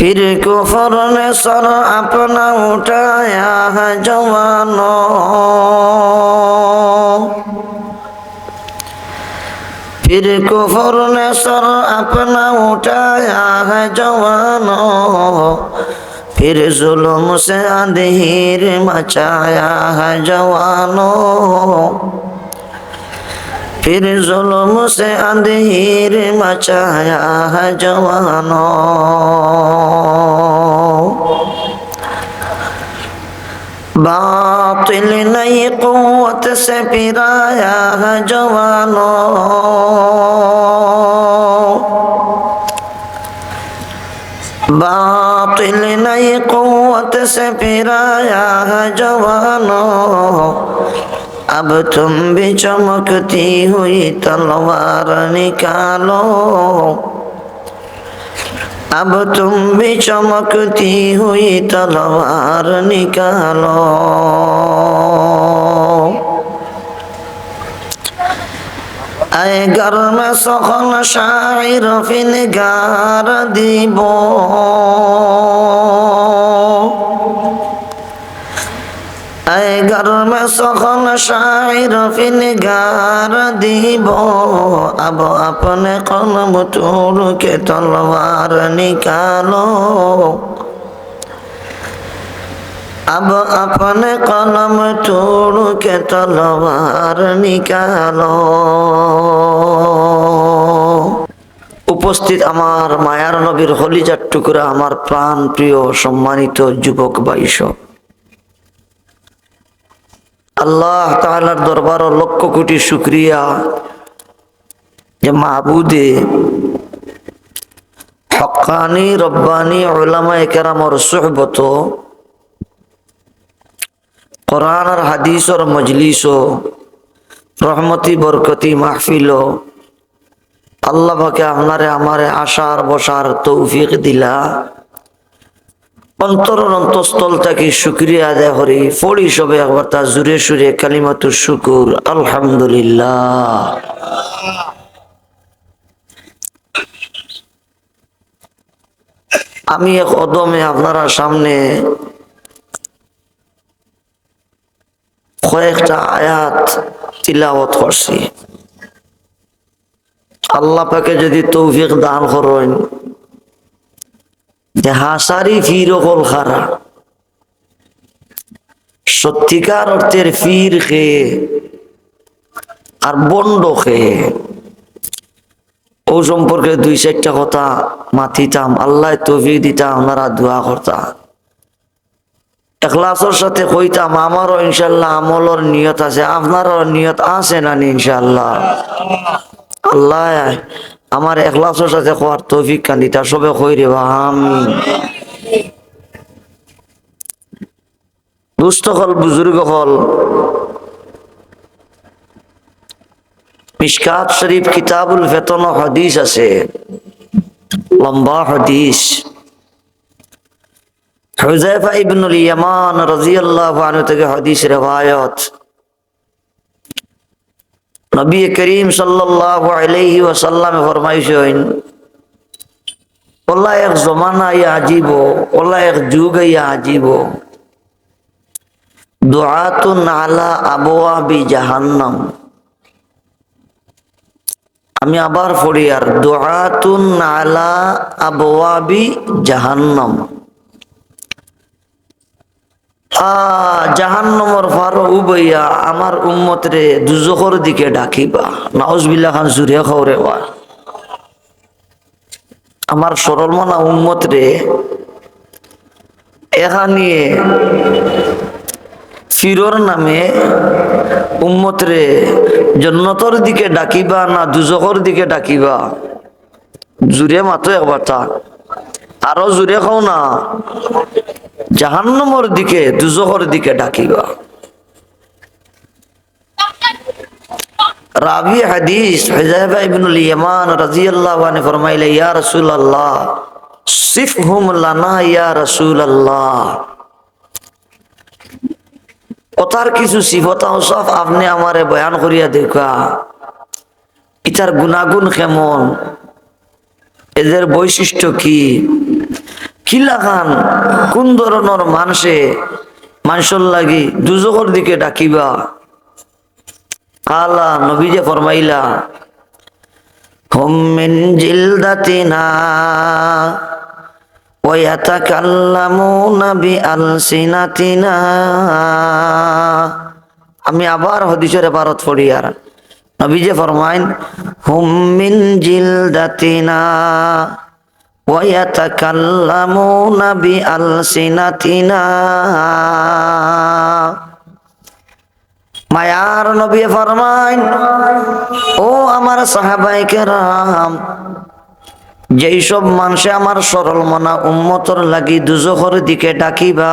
फिर कुफर ने सर अपना उठाया है जवानों फिर कुफर ने सर अपना उठाया है जवानों फिर जुल्म से अंधेर मचाया है जवानों फिर जुल्म से अंधेर मचाया है जवानों باطل نئی قوت سے پھرایا ہے جوانوں باطل نئی قوت سے پھرایا ہے جوانوں اب تم بھی چمکتی ہوئی تلوار نکالو اب تم بھی چمکتی ہوئی تلوار نکالو তাই গরম সখন শাহির ফিন গার দিব। আই গরম সখন শাহির ফিন গার দিব। আব আপনে কলম টুরুকে তলবার নিকালো। अब अपने कलम तोड़ के तलवार निकालो উপস্থিত আমার মায়ার নবীর হলিজার টুকরা আমার প্রাণ প্রিয় সম্মানিত যুবক বাইশ আল্লাহ তাআলার দরবার লক্ষ কোটি শুক্রিয়া যে মাহবুদে হকানি রব্বানি ওলামায়ে কেরামর সোহবত কোরআন আর হাদিসর মজলিস রহমতি, বরকতি মাহফিল আল্লাহ পাকে আপনারে আমারে আসার বসার তৌফিক দিলা। অন্তর অন্তঃস্থল থেকে শুক্রিয়া আদায় করি। পড়ি সবে একবার তা জুড়ে সুরে কালিমাতু শুকুর। আলহামদুলিল্লাহ। আমি এক অদমে আপনারা সামনে কয়েকটা আয়াত তিলাওয়াত করছি। আল্লাহ পাকে যদি তৌফিক দান করেন, যে হাসারি ফির কল খারা, সত্যিকার অর্থের ফির খেয়ে আর বন্ড খেয়ে, ও সম্পর্কে দুই চারটা কথা মাথিতাম আল্লাহ তৌফিক দিতাম আপনারা দোয়া করতাম। এখলাসর সাথে কইতাম, আমারও ইনশাল্লাহ আমলর নিয়ত আছে। আপনারও নিয়ত আছে না ইনশাল্লাহ? আল্লাহ, আমার এখলাসের সাথে খোয়ার তৌফিক কান্দিতা সবে কই রে আমি দুস্থ হল, বুজুর্গ হল। মিসকাত শরীফ কিতাবুল ফেতন হদিস আছে। লম্বা হদিস। হুজাইফা ইবনুল ইয়ামান রাদিয়াল্লাহু আনহু থেকে হাদিস রিওয়ায়াত। নবী করিম সাল্লাল্লাহু আলাইহি ওয়াসাল্লাম ফরমাইছেন ওলা এক জমানা ইয়া আজীব ওলা এক যুগ ইয়া আজীব। দুআতুন আলা আবওয়াবি জাহান্নাম। আমি আবার পড়ি, আর দুআতুন আলা আবওয়াবি জাহান্নাম। জাহান্নমর ফারো উবইয়া আমার উম্মত রে দুজখর দিকে ডাকিবা। নাউজবিল্লা খান জুড়ে খাওরে বা আমার সরল মনা উম্মত রে এখানিয়ে ফিরোর নামে উম্মত রে জন্নতর দিকে ডাকিবা না দুজখর দিকে ডাকিবা? জুড়ে মাতো একবার তা আরও জুড়ে খাও না। জাহান্নমর দিকে দুজহর দিকে ডাকিবা। রাবি হাদিস হুজাইফা ইবনুল ইয়ামান রাদিয়াল্লাহু আনহু ফরমাইলে, ইয়া রাসূলুল্লাহ, সিফহুম লানা, ইয়া রাসূলুল্লাহ। কথার কিছু সিফতা সব আপনি আমারে বয়ান করিয়া দেখা ইতার গুণাগুণ কেমন? এদের বৈশিষ্ট্য কি? কিলা খান কোন ধরনের মানুষে মানুষের লাগি দুজকর দিকে ডাকিবা? কালা নবীজে ফরমাইলা হোমেন জিলদাতিনা ওয়াতাকাল্লামুনা বিআলসিনাতিনা। আমি আবার হদিশরে ভারত ফড়িয়ার আর নবী যে ফরমাইন হুম মিন জিলদাতিনা ويتكلمون بألسنتنا মায়ার নবী ফরমাইন ও আমার সাহাবাই কেরাম যেই সব মানুষে আমার সরল মনা উম্মতর লাগি দুজখর দিকে ডাকিবা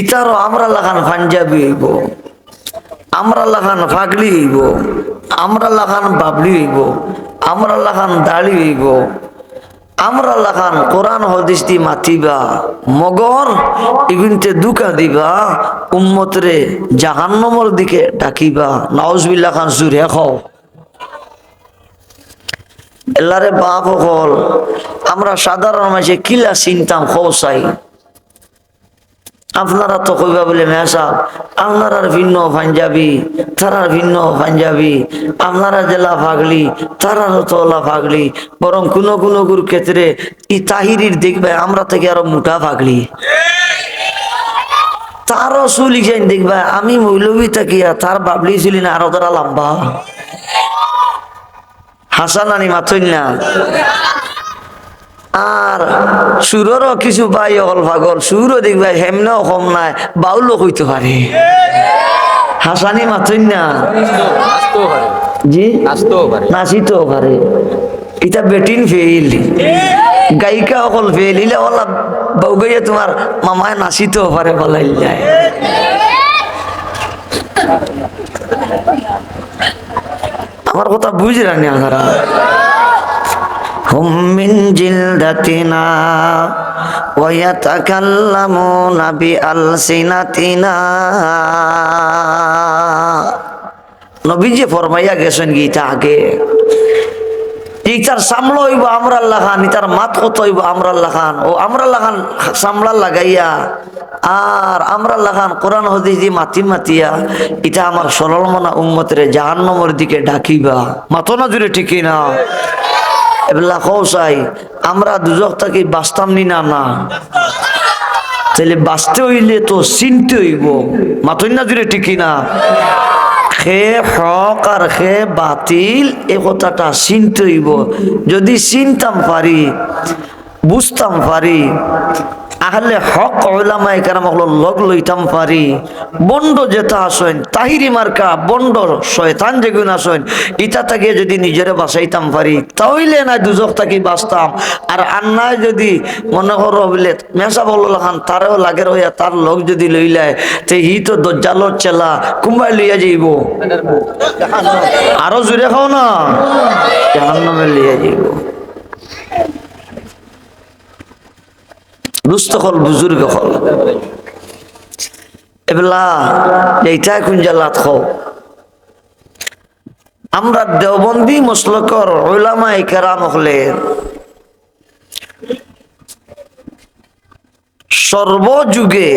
ইতারও আমরা লাগান পাঞ্জাবি হইব। আমরা লাগান ফাগলি হইব। আমরা লাগান বাবলি হইব। আমরা লাগান দাড়ি হইব। আমরা লাগান কোরআন হদিস দি মাতিবা। মগর এগুনতে দুকা দিবা। উম্মতরে জাহান্নমর দিকে ডাকিবা। নাউজবিল্লা খান জুড়ে খাও। এলারে বাপ হল আমরা সাধারণ মাঝে কিলা চিনতাম খোসাই আপনারা তো কইবা বলে মেসা আপনারার ভিন্ন পাঞ্জাবি তারার ভিন্ন পাঞ্জাবি, আপনারা জেলা ফাগলি তারারও তোলা ফাগলি বরং কোনো কোনো গুর ক্ষেত্রে ই তাহিরির দেখবে আমরা থেকে আরও মোটা ফাগলি তারও চুলি যাই দেখবা, আমি মৌলবী থাকিয়া তার বাবলি চুলি না আরও তারা লম্বা। হাসান আনি মাথুন না আর সুররও কিছু পাই অল ভাগল সুরও দেখবা হেমনেও কম নাই বাউলও কইতে পারে। হাসানি মাথুন না। জি? নাচিতেও পারে। এটা বেটিন ফেইল। গায়িকা অকল ফেইল ইলে ওলা বউগাইয়া তোমার মামায় নাচিতেও পারে বলাই যায় আমার কথা বুঝ রানি আপনারা هم من جلدتنا ويتكلمون بألسنتنا নবী যে ফরমাইয়া গেছেন গীতা আগে ইটার সামলা হইব আমরা লাগান ইটার মাত কত হইব আমরা লাগান ও আমরা লাগান সামলা লাগাইয়া আর আমরা লাগান কোরআন হদিস দি মাতি মাতিয়া এটা আমার সরল মনা উম্মতের জাহান্নমের দিকে ডাকিবা মাতো না জুড়ে ঠিকই না এবেলা কৌসাই আমরা দুজক থাকি বাঁচতাম নি না না। তাহলে বাঁচতে হইলে তো চিনতে হইব। মাতই না জুড়ে ঠিকই না। খে হক আর খে বাতিল, এ কথাটা চিনতে হইব। যদি চিনতাম পারি, বুঝতাম পারি আহলে হক ওলামাই কারাম লগ লইতাম পারি। বন্ড যেটা আসেন তাহিরি মার্কা বন্ড শয়তান যেগুন আসেন ইটা থেকে যদি নিজেরে বাঁচাইতাম পারি তাহলে না দুজক থাকি বাঁচতাম। আর আন্নায় যদি মনে করো বলে মেসা বলো লাখান তারেও লাগে রইয়া তার লোক যদি লইলায় তে হি তো দজ্জালোর চেলা কুম্বাই লইয়া যাইব। আরও জুড়ে খাও না। জাহান্নামে লইয়া যাইব। দুস্থ হল বুজুর্গ হল। এবেলা, এইটা কোন আমরা দেওবন্দি মসলকর হলে সর্বযুগে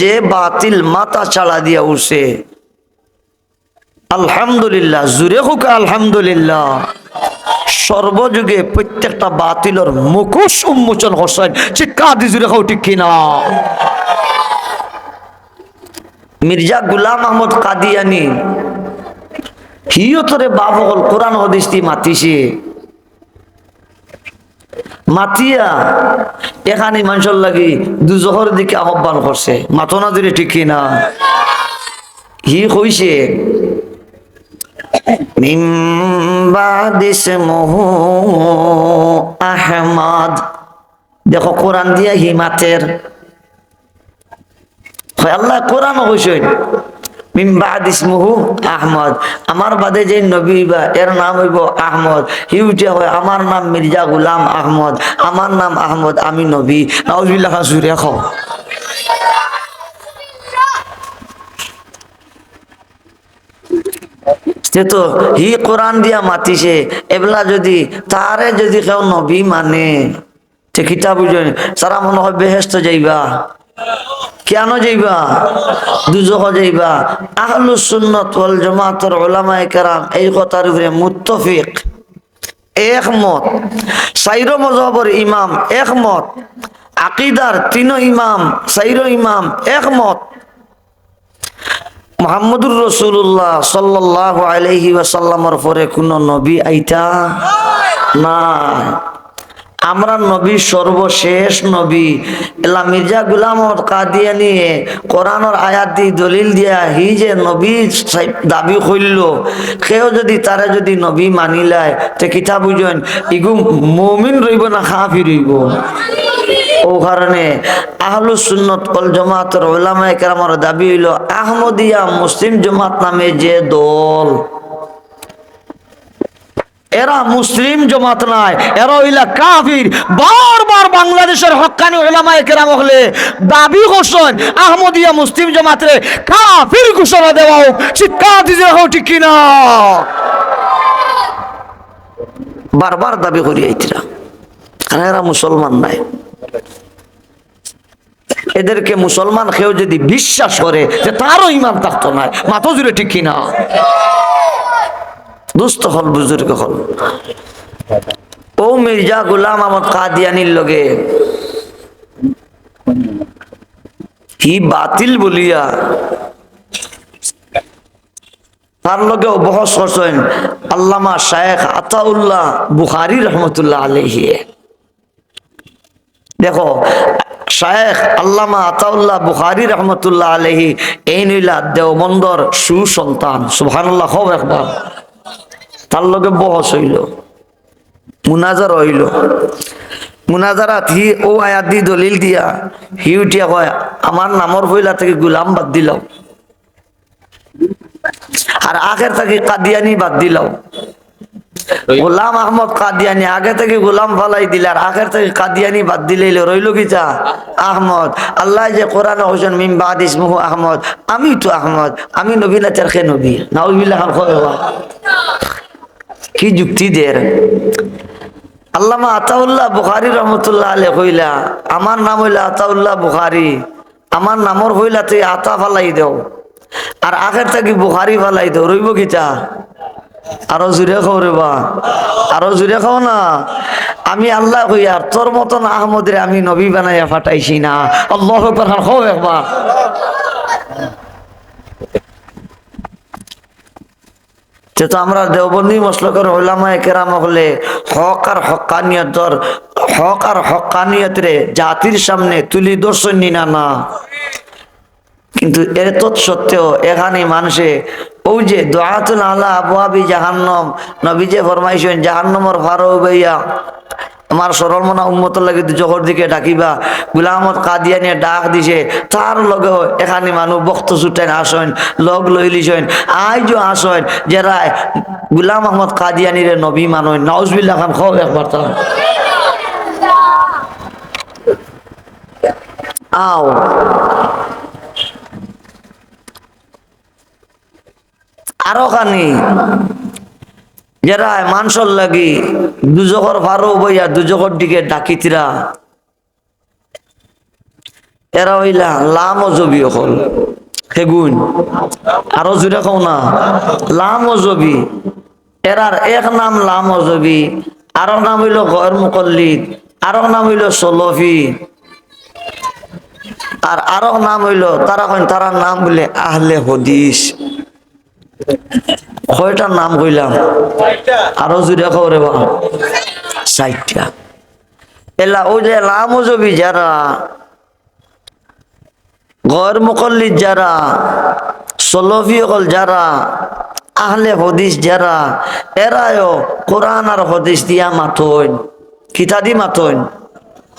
যে বাতিল মাথা চালা দিয়া উঠছে, আলহামদুলিল্লাহ, জুড়ে হোক আলহামদুলিল্লাহ সর্বযুগে প্রত্যেকটা বাতিলর মুখোশ উন্মোচন হোসেন। চিক্কা দি জুড়ে খাও ঠিক কিনা? মির্জা গুলাম আহমদ কাদিয়ানি হিও তোরে বাপ হল কোরআন হদিস মাতিছে। মাতিয়া, এখানে মানুষের লাগি দুজহর দিকে আহ্বান করছে। মাতনা দিলে ঠিক কিনা? হি কইছে من بعد اسمه আহমদ দেখো কোরআন দিয়া হিমাতের হয় আল্লাহ কোরআন কইছেন মিন বাদ ইসমুহু আহমদ আমার বাদে যে নবী বা এর নাম হইব আহমদ হি উঠিয়া হয় আমার নাম মির্জা গুলাম আহমদ আমার নাম আহমদ আমি নবী নাউজুবিল্লাহ জুড়ে খাও সে তো হি কোরআন দিয়া মাতিছে, এবলা যদি তারে যদি কেউ নবী মানে সে কিতাব সারা মনে হয় বেহেস্ত যাইবা। কেন যাইবা? দুজহ যাইবা। আহলু সুন্নত ওয়াল জামাতের ওলামায়ে কেরাম এই কথার উপরে মুত্তফিক। একমত। সাইরো মজহবর ইমাম একমত। আকিদার তিন ইমাম, সাইরো ইমাম একমত। মোহাম্মদুর রসুল্লাহ সাল্লাহ আলহি ওয়াসাল্লামর পরে কোন নবী আইতা না। আমরা নবী সর্বশেষ নবী। এলা মির্জা গুলাম কাদিয়া নিয়ে কোরআনের আয়াত দি দলিল দিয়া হি যে নবী দাবি করিল সেও যদি তারে যদি নবী মানিলায় তে কিতা বুঝেন? ইগু মমিন রইব না খাফি রইব ও কারণে আহলু সুন্নত জমাতের ওলামায়ে কেরামের দাবি হইল, আহমদিয়া মুসলিম জমাত নামে যে দল। এরা মুসলিম জমাত নাই, এরা হইলা কাফির। বারবার বাংলাদেশের হক্কানি ওলামায়ে কেরাম হলে দাবি করছেন, আহমদিয়া মুসলিম জমাতরে কাফির ঘোষণা দেওয়া হোক চিৎকার দিতে হোক, ঠিক কিনা? বারবার দাবি করি আইতিরা। কারণ এরা মুসলমান নাই। এদেরকে মুসলমান কেউ যদি বিশ্বাস করে যে তারও ইমান থাকতো না মাথা জুড়ে ঠিক কিনা? দুস্থ হল, বুজুর্গ হল। ও মির্জা গুলাম আহমদ কাদিয়ানির লগে কি বাতিল বলিয়া তার লগে বহস করছেন আল্লামা শায়েখ আতাউল্লাহ বুখারি রহমতুল্লাহ আলহিয়ে দেখো, শায়েখ আল্লামা আতাউল্লাহ বুখারি রহমতুল্লাহ আলহি এই নইলা দেওবন্দর সুসন্তান। সুবহানাল্লাহ হব একবার। তার লগে বহস হইল, মুনাজার হইল। মুনাজারাত হি, ও আয়াত দি দলিল দিয়া, হি উঠিয়া কয়, আমার নামর হইলা থেকে গুলাম বাদ দিলাম আর আগের থেকে কাদিয়ানি বাদ দিলাম গোলাম আহমদ কাদিয়ানি আগে থেকে গোলাম ফালাই দিলে আর আগের থেকে কাদিয়ানি বাদ দিলে রইল কিতা আহমদ। আল্লাহ যে কোরআন হোসেন, মিম বাদ ইসমুহু আহমদ। আমি তো আহমদ। আমি নবী না চারখে নবী। খোয়া কি যুক্তি দের আল্লামা আতাউল্লাহ বুখারি রহমতুল্লাহ আলে কইলা, আমার নাম হইলা আতাউল্লাহ বুখারি। আমার নামর হইলা তুই আতা ফালাই দেও। আর আগের থেকে বুখারি ফালাই দেও। রইব কিতা আরও জুড়ে খাও রে বা। আরও জুড়ে খাও না। আমি আল্লাহ কইয়ার তোর মতন আহমদের আমি নবী বানাইয়া ফাটাইছি না। আল্লাহ একবার খাও একবার। আমরা দেওবন্দি ওলামায় কেরাম হলে হক আর হক আর হকানিয়তরে জাতির সামনে তুলি দর্শন নিনা না কিন্তু এর তৎসত্ত্বেও এখানে মানুষে ওই যে দোয়াতুল আল্লাহ আবুয়াবি জাহান্নম নবী যে ফরমাইছেন জাহান্নমর ফারো বইয়া আমার সরল মনা উন্মত লাগে জহর দিকে ডাকিবা গুলামত কাদিয়ানিয়ে ডাক দিছে তার লগে এখানে মানুষ বক্ত ছুটেন আসেন লগ লইলিছেন আইজও আসেন যারা গুলাম আহমদ কাদিয়ানিরে নবী মানয় নাউজবিল্লা খান খাও একবার তা আও আরও খানি যারা মানসর লাগি দুজকর ফারো বইয়া দুজকর দিকে ডাকিতিরা। এরা হইলা লাম ও জবি হল সেগুন আরও জুড়ে কও না, লাম ও জবি। এরার এক নাম লাম ও জবি, আরও নাম হইল গয়ের মুকল্লিদ, আরও নাম হইল সলফি। আর আরও নাম হইল, তারা তারার নাম বলে আহলে হদিস। কয়টার নাম কইলাম? আরও জুড়ে খবরে বা ষাটটা এলা ওই যে লাম জবি যারা গর মুকল্লিদ যারা সলফি হল যারা আহলে হদিস যারা এরাও কোরআন আর হদিস দিয়া মাথইন কিতা দি মাথইন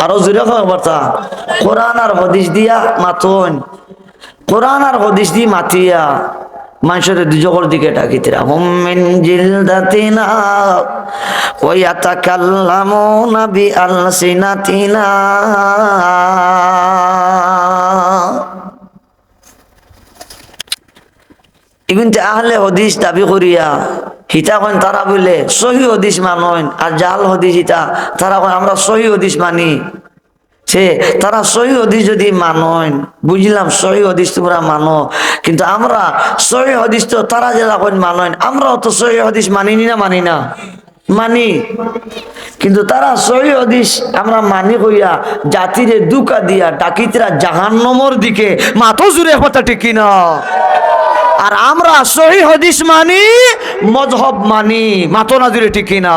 আরও জুড়ে খবর বার্তা কোরআন আর হদিস দিয়া মাথইন কোরআন আর হদিস দি মাতিয়া। মানুষের দুজকর দিকে ইগুনতে আহলে হদিস দাবি করিয়া, হিতা কইন তারা বলে, সহি হদিস মানন, আর জাল হদিস হিতা, তারা কয় আমরা সহি হদিস মানি। সে তারা সহি হদিস যদি মানন, বুঝলাম সহি হদিস তোমরা মানো। কিন্তু আমরা সহি হদিস তো তারা যেটা কইন মানন, আমরাও তো সহি হদিস মানিনি না মানি না? মানি। কিন্তু তারা সহি হদিস আমরা মানি হইয়া জাতিরে দুকা দিয়া ডাকিতরা জাহান্নমর দিকে মাথো জুড়ে কথা ঠিক না আর আমরা সহি হদিস মানি মজহব মানি মাতো নাজিরে ঠিক না